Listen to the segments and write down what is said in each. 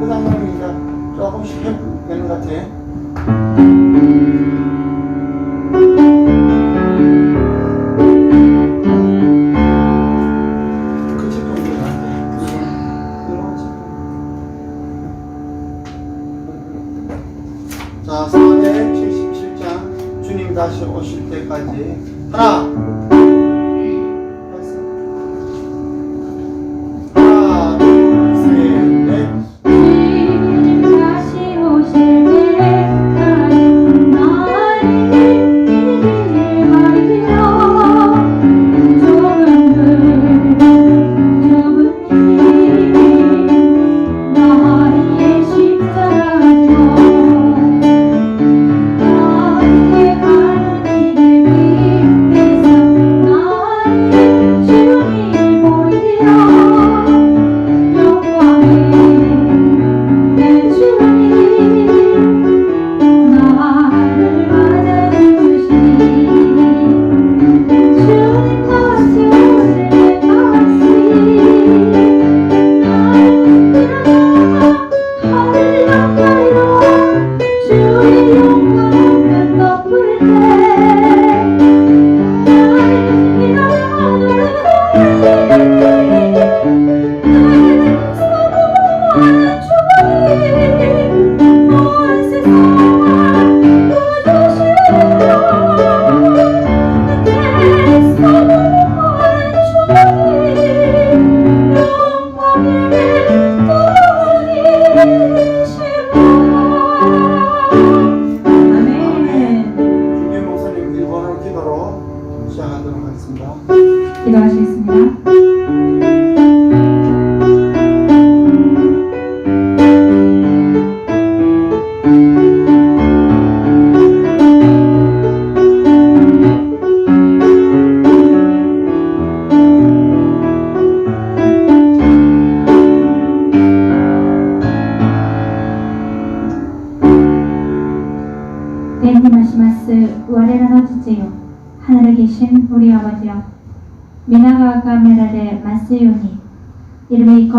그 상황이 이제 조금씩 해보는 것 같아.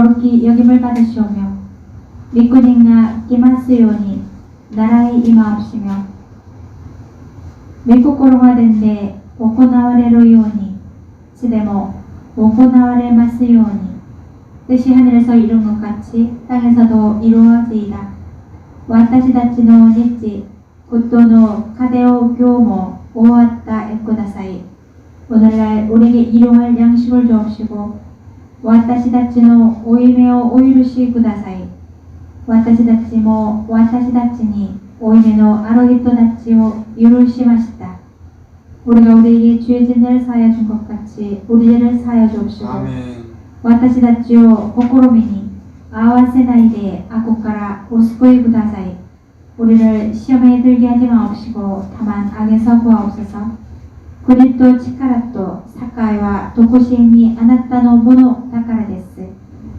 거룩히 여김을 받으시오며 미꾸닝가 기마스요니 나라의 임하옵시며 미국고로가 된데 오코나와레로 요니 스데모 오코나와레 마스요니 뜻이 하늘에서 이룬 것 같이 땅에서도 이루어지이다. 와타시 다치노 니치 굿도노 카데오 교모 오왔다 에코다사이. 오늘날 우리에게 일용할 양식을 주옵시고 와타시 다치노 오이메오 오이루시 구다사이 와타시 다치모 와타시 다치니 오이메노 아로히토 다치오 유루시마시다 우리가 우리에게 죄 진을 사하여 준 것 같이 우리 죄를 사하여 주옵시고 アメン。私たちを試みに合わせないで悪からお救いください。 우리를 시험에 들게 하지 마옵시고 다만 악에서 구하옵소서. 그리스도 치카라또 사카이와 도코시에니 아나타노 모노 다카라 데스.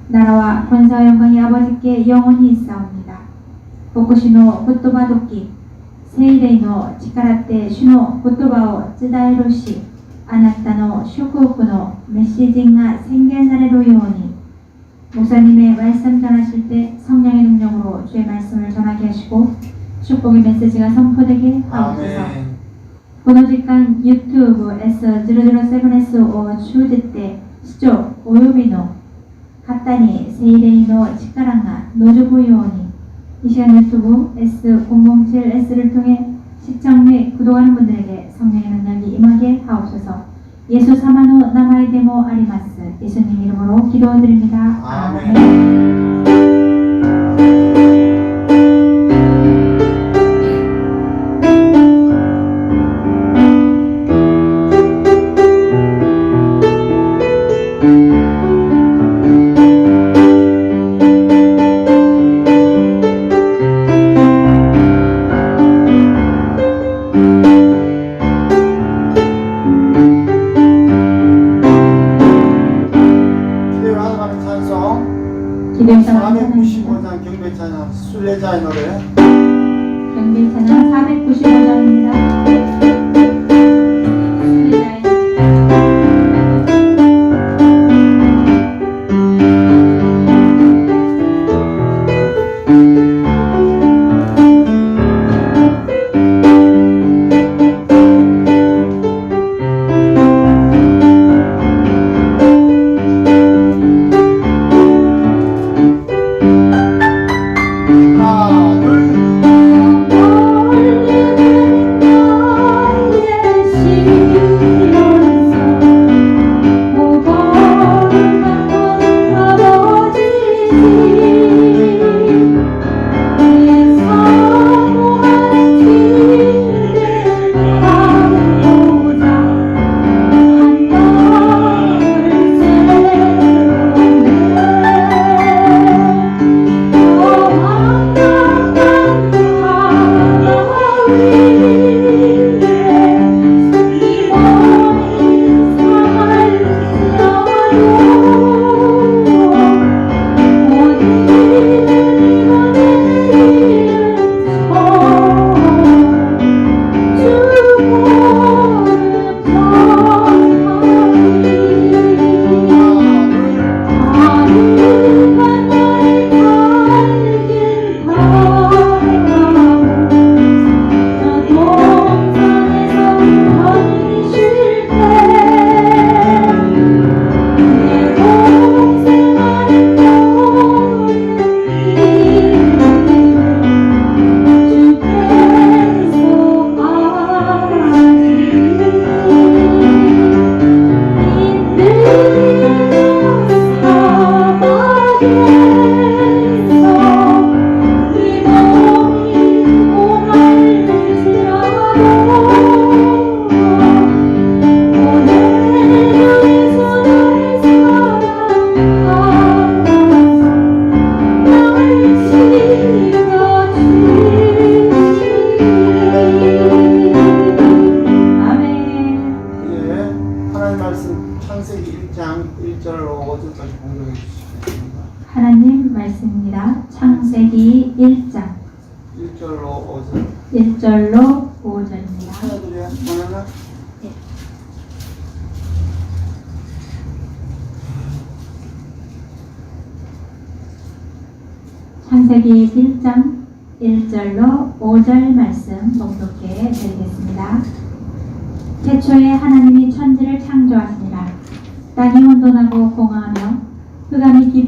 나라와 권사와 영광이 아버지께 영원히 있사옵니다. 보코시노 굿도바 도끼 세이레이노 치카라테 슈노 굿도바오 쯔다이로시 아나타노 쇼쿠오쿠노 메시징가 생겨나래로 요오니 목사님의 말씀 전하실 때 성령의 능력으로 주의 말씀을 전하게 하시고 축복의 메시지가 선포되게 하옵소서. アメン。この時間 YouTube S007S を通じて視聴およびの方に精霊の力が望むように이 시간 유튜브 S007S를 통해 시청 및 구독하는 분들에게 성령의 능력이 임하게 하옵소서. 예수 사마노 나마이 데모 아리마스 예수님 이름으로 기도드립니다. 아멘. 기대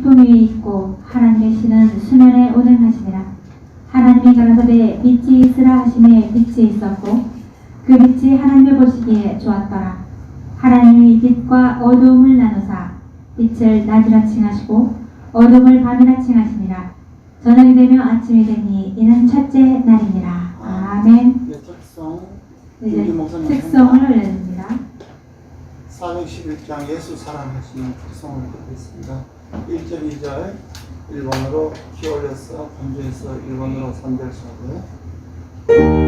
깊음 위에 있고 하나님의 신은 수면에 운행하시니라. 하나님이 가라사대 빛이 있으라 하심에 빛이 있었고 그 빛이 하나님의 보시기에 좋았더라. 하나님이 빛과 어두움을 나누사 빛을 낮이라 칭하시고 어둠을 밤이라 칭하시니라. 저녁이 되며 아침이 되니 이는 첫째 날이니라. 아멘. 네, 특성 이제 김기 목사님 특성을 올려줍니다. 411장 예수 사랑하시는 특성을 듣겠습니다 1절 2절 1번으로 키 올려서 반주해서 1번으로 3절 수하고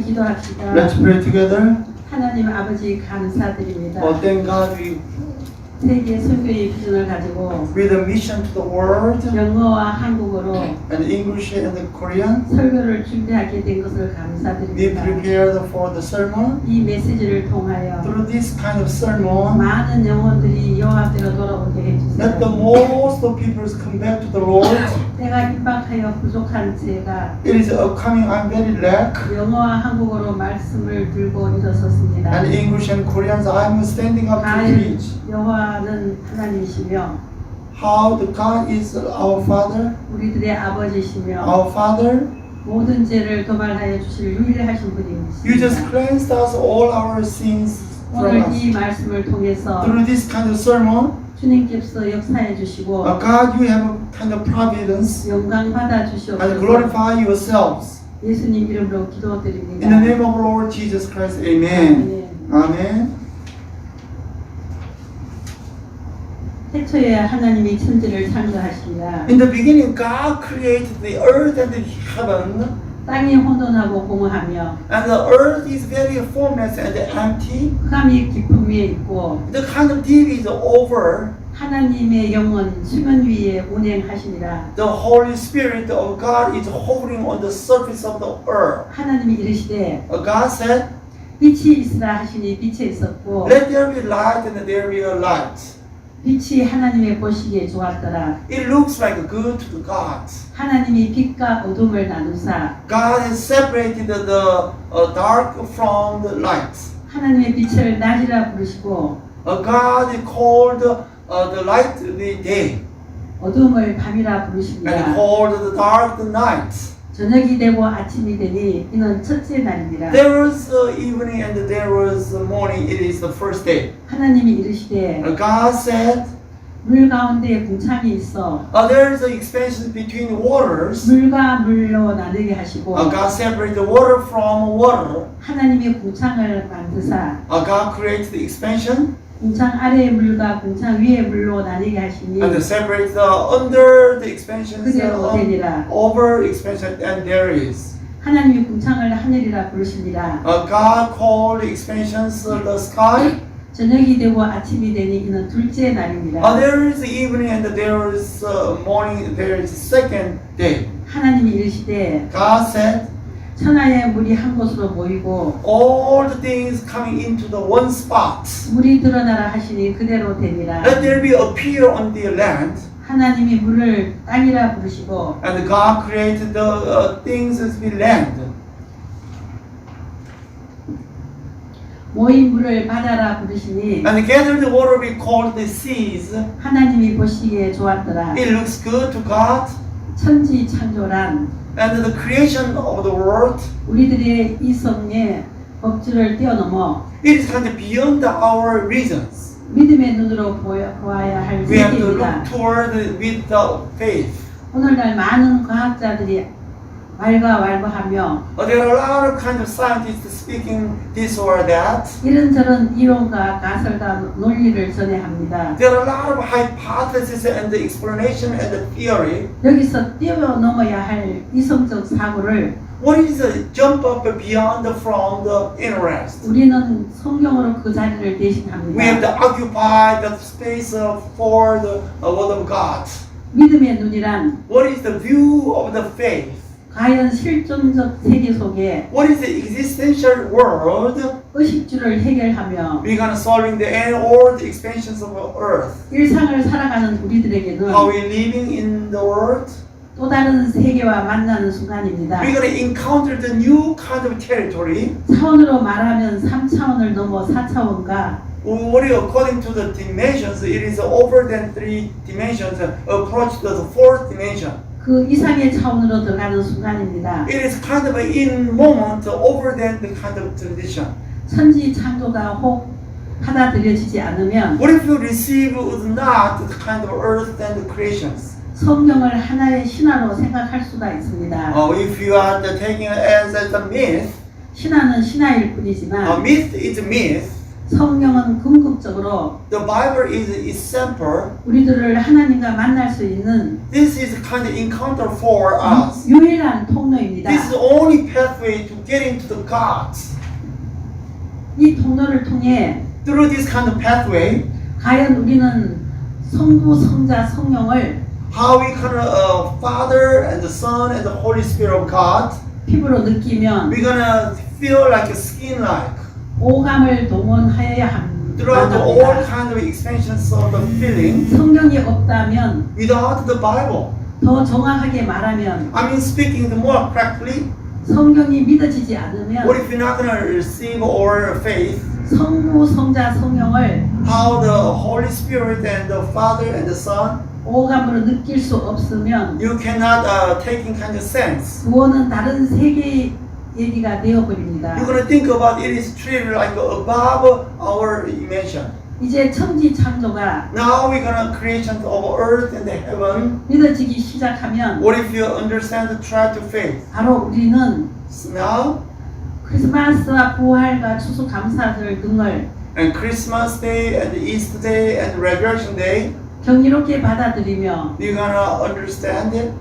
같이 기도합시다. Let's pray together 하나님 아버지 감사드립니다. Oh thank God we 세계 선교의 비전을 가지고 with a mission to the world 영어와 한국어로 and English and Korean. 설교를 준비하게 된 것을 We 감사드립니다. prepared for the sermon. 이 메시지를 통하여 Through this kind of sermon, 많은 영혼들이 여호와 앞으로 돌아오게 let the 해주세요. most of people come back to the Lord. 때가 임박하여 부족한 제가 It is uh, coming. I'm very lack. 영어와 한국어로 말씀을 들고 일어섰습니다. And English and Koreans, I'm standing up to 가을 preach. 여호와는 하나님이시며 How the God is our Father, 우리들의 아버지시며 our Father. 모든 죄를 도발하여 주실 유일하신 You just 분이십니다. cleansed us all our sins from 오늘 us. 이 말씀을 통해서 Through this kind of sermon, 주님께서 역사해 주시고 uh, God, you have a kind of providence 영광 받아 and 주시옵소서. glorify yourselves. 예수님 이름으로 In 기도드립니다. the name of Lord Jesus Christ, Amen. 아멘. Amen. 태초에 하나님이 천지를 창조하시니라 In the beginning, God created the earth and the heaven, 땅이 혼돈하고 공허하며 and the earth is very formless and empty. 흑암이 깊음 위에 있고 The kind of deep is over. 하나님의 영은 수면 위에 운행하시니라 The Holy Spirit of God is hovering on the surface of the earth. 하나님이 이르시되 Uh, God said, 빛이 있으라 하시니 빛에 있었고 Let there be light, and there be a light. 빛이 하나님의 보시기에 좋았더라 It looks like good to God. 하나님이 빛과 어둠을 나누사 God has separated the uh, dark from the light. 하나님의 빛을 낮이라 부르시고 Uh, God called uh, the light the day, 어둠을 밤이라 and 부르십니다 called the dark the night. 저녁이 되고 아침이 되니 이는 첫째 날입니다 There was uh, evening and there was morning. It is the first day. 하나님이 이르시되 Uh, God said, 물 가운데 궁창이 있어 uh, there is an expansion between waters. 물과 물로 나누게 하시고 Uh, God separated the water from water. 하나님이 궁창을 만드사 Uh, God created the expansion 궁창 아래의 물과 궁창 위의 물로 나뉘게 하시니 and separates the under the expansion 그대로 um, 되니라 over expansion and there is. 하나님이 궁창을 하늘이라 부르시니라 Uh, God called the expansions uh, the sky. 저녁이 되고 아침이 되니 이는 둘째 Uh, 날입니다 there is evening and there is uh, morning. There is second day. 하나님이 이르시되 God said, 천하의 물이 한 곳으로 모이고 all the things coming into the one spot. 물이 드러나라 하시니 그대로 되니라 Let there be appear on the land. 하나님이 물을 땅이라 부르시고 And God created the uh, things as we land. 모인 물을 바다라 부르시니 And gathered water we called the seas. 하나님이 보시기에 좋았더라 It looks good to God. 천지 창조란 And the creation of the world, 우리들의 이성의 법주를 뛰어넘어 it is kind of beyond our reasons. 믿음의 눈으로 보여, 보아야 할 We have to 세계입니다. look toward with the faith. 오늘날 많은 과학자들이 왈가왈부하며 Uh, There are a lot of kind of scientists speaking this or that. 이런저런 이론과 가설과 논리를 전해합니다. There are a lot of hypotheses and the explanation and the theory. 여기서 뛰어넘어야 할 이성적 사고를 What is the jump up beyond from the interest? 우리는 성경으로 그 자리를 We have 대신합니다. to occupy the space uh, for the uh, word of God. 믿음의 눈이란 What is the view of the faith? 과연 실존적 세계 속에 What is the existential world? 의식주를 해결하며 gonna solving the end or the expansions of earth. 일상을 살아가는 우리들에게는 How we living in the world? 또 다른 세계와 만나는 순간입니다. We're gonna encounter the new kind of territory. 차원으로 말하면 3차원을 넘어 4차원과 What is according to the dimensions? It is over than three dimensions. Approach to the fourth dimension. 그 이상의 차원으로 들어가는 순간입니다. It is kind of in moment over than the kind of tradition. 천지 창조가 혹 받아들여지지 않으면 What if you receive not the kind of earth and the creations? 성경을 하나의 신화로 생각할 수가 있습니다. Uh, if you are taking it as, a myth, 신화는 신화일 a 뿐이지만 myth is a myth. 성경은 궁극적으로 The Bible is example. 우리들을 하나님과 만날 수 있는 This is a kind of encounter for us. 유일한 통로입니다. This is the only pathway to get into the God. 이 통로를 통해 Through this kind of pathway, 과연 우리는 성부, 성자, 성령을 how we can uh, Father and the Son and the Holy Spirit of God. 피부로 느끼면 We're gonna feel like a skin like 오감을 동원하여야 합니다. throughout all kind of expansions of the feeling. 성경이 없다면 Without the Bible, 더 정확하게 말하면 I mean speaking the more correctly. 성경이 믿어지지 않으면 What if you're not gonna receive our faith? 성부, 성자, 성령을 How the Holy Spirit and the Father and the Son? 오감으로 느낄 수 없으면 You cannot uh, take in kind of sense. 구원은 다른 세계의 얘기가 되어버립니다. You're gonna think about it is treated like above our dimension. 이제 천지 창조가 Now we're gonna creation of earth and heaven. 믿어지기 시작하면 What if you understand the try to faith? 바로 우리는 now 크리스마스와 부활과 추수 감사절 등을 and Christmas Day and Easter Day and Resurrection Day, 경이롭게 받아들이며 you're gonna understand it.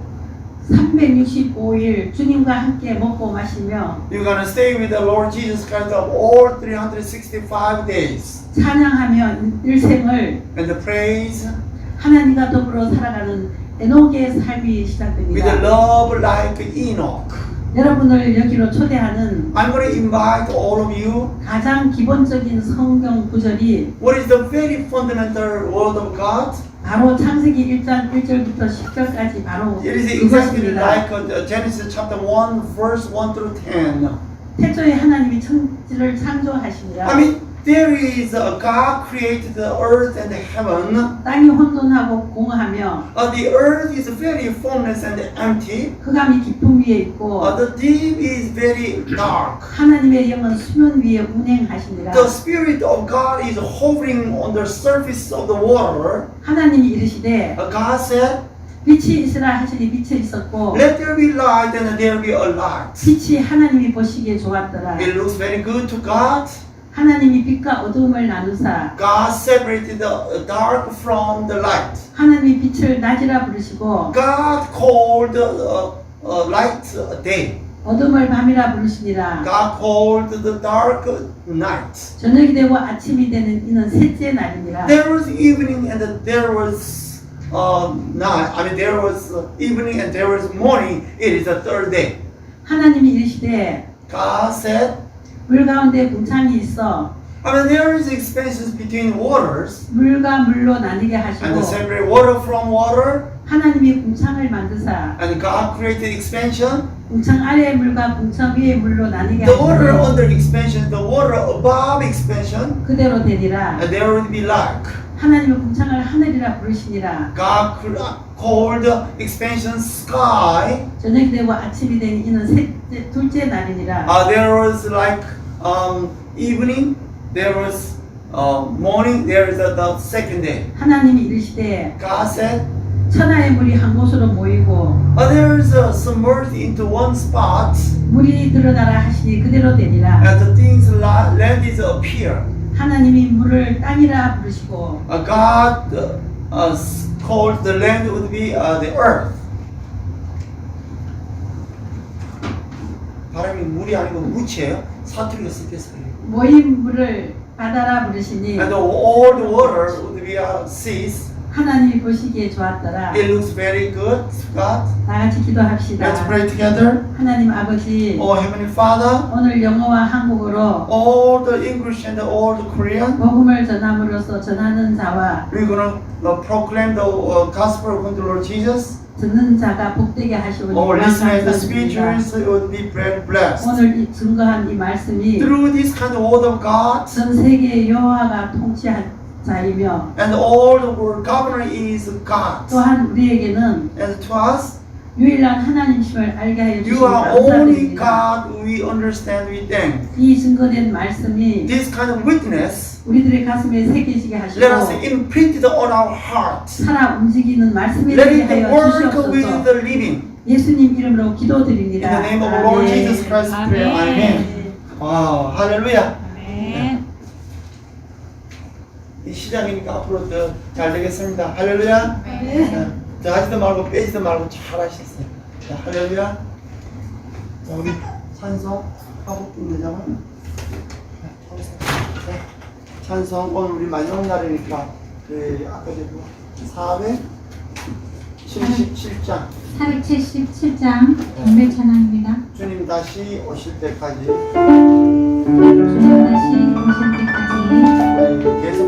365일 주님과 함께 먹고 마시며 You're gonna stay with the Lord Jesus Christ of all 365 days 찬양하며 일생을 and the praise 하나님과 더불어 살아가는 에녹의 삶이 with the 시작됩니다. love like Enoch. 여러분을 여기로 초대하는 I'm gonna invite all of you. 가장 기본적인 성경 구절이 What is the very fundamental word of God? 바로 창세기 1장 1절부터 10절까지 바로 It is exactly 그것입니다. like uh, Genesis chapter 1, verse 1 through 10. 태초에 하나님이 천지를 창조하시니라 I mean, there is a God created the earth and the heaven. 땅이 혼돈하고 공허하며 Uh, the earth is very formless and empty. 흑암이 깊음 위에 있고 Uh, the deep is very dark. 하나님의 영은 수면 위에 운행하시니라 The Spirit of God is hovering on the surface of the water. 하나님이 이르시되 Uh, God said, 빛이 있으라 하시니 빛이 있었고 Let there be light, and there be a light. 빛이 하나님이 보시기에 좋았더라 It looks very good to God. 하나님이 빛과 어두움을 나누사 God separated the dark from the light. 하나님이 빛을 낮이라 부르시고 God called uh, uh, light day. 어둠을 밤이라 부르시니라 God called the dark night. 저녁이 되고 아침이 되는 이는 셋째 날이니라 There was evening and there was uh, night. I mean, there was uh, evening and there was morning. It is the third day. 하나님이 이르시되 God said, 물 가운데 궁창이 있어 I mean, there is expansions between waters 물과 물로 나뉘게 and 하시고 separate water from water. 하나님이 궁창을 만드사 And God created expansion. 궁창 아래의 물과 궁창 위의 물로 나뉘게 The water 하시고 under expansion, the water above expansion, 그대로 되니라 and there would be light. 하나님의 궁창을 하늘이라 부르시니라 God called expansion sky. 저녁이 되고 아침이 되니 이는 셋째 둘째 날이니라 Uh, there was like um, evening, there was uh, morning, there is a, the second day. 하나님이 이르시되 God said, 천하의 물이 한 곳으로 모이고 uh, there is a submerged into one spot, 물이 드러나라 하시니 그대로 되니라 and the things land is appear. 하나님이 물을 땅이라 부르시고 Uh, God uh, uh, called the land would be uh, the earth. 바람이 물이 아니고 무치예요. 사투리가 섞였어요. 모인 물을 바다라 부르시니 And all the water would be uh, seas. 하나님이 보시기에 좋았더라 It looks very good to God. 다 같이 기도합시다 Let's pray together. 하나님 아버지 Oh Heavenly Father, 오늘 영어와 한국어로 all the English and all the Korean, 복음을 전함으로써 전하는 자와 we're gonna uh, proclaim the uh, gospel of the Lord Jesus. 듣는 자가 복되게 하시오니 the 감사드립니다. speakers would be very blessed. 오늘 이 증거한 이 말씀이 Through this kind of word of God, 전 세계의 여호와가 통치한 자이며 and all the world governor is God. 또한 우리에게는 And to us, 유일한 하나님심을 알게 하여 주시니 you are only 감사드립니다. God. We understand. We thank. 이 증거된 말씀이 This kind of witness, 우리들의 가슴에 새기시게 하시고 let us imprint it on our heart. 살아 움직이는 말씀이 Let 되게 it 하여 work with 주시옵소서. the living. 예수님 이름으로 In 기도드립니다. the name of our Lord 아멘. Jesus Christ, we pray. Amen. 와, 할 시작이니까 앞으로 더 잘 되겠습니다. 할렐루야. 네. 자, 하지도 말고 빼지도 말고 잘 하셨어요. 자, 할렐루야. 자, 우리 찬송하고 끝내자고. 네. 찬송, 오늘 우리 마지막 날이니까 그 아까 대로 477장 477장 동네 찬양입니다. 주님 다시 오실 때까지 주님 다시 오실 때까지 네, 계속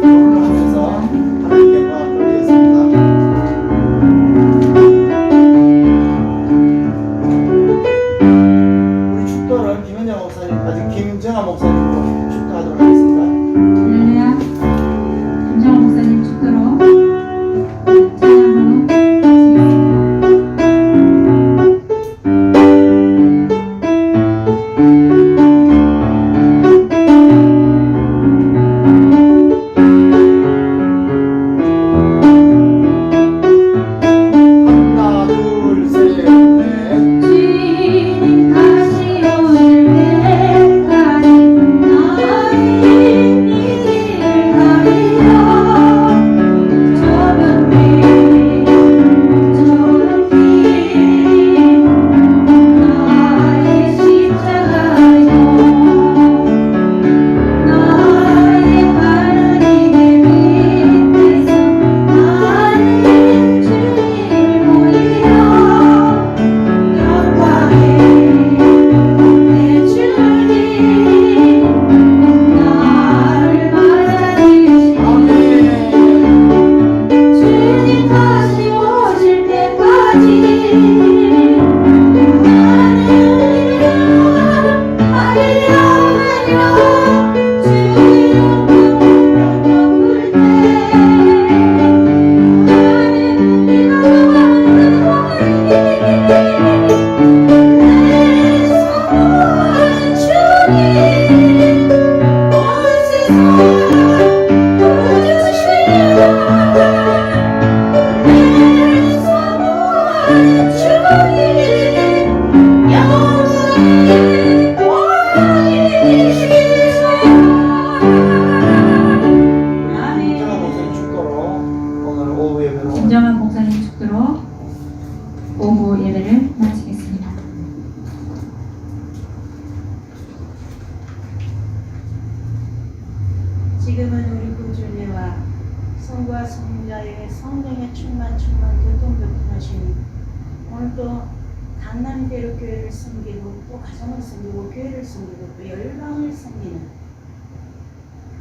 강남대로 교회를 섬기고 또 가정을 섬기고 교회를 섬기고 또 열방을 섬기는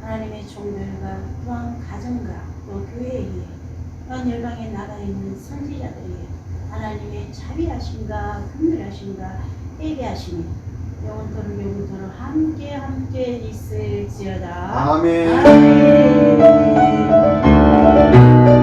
하나님의 종들과 또한 가정과 또 교회에 의해 또한 열방에 나가 있는 선지자들에게 하나님의 자비하심과 긍휼하심과 예배하심이 영원토록 영원토록 함께 함께 있을지어다 아멘. 아멘.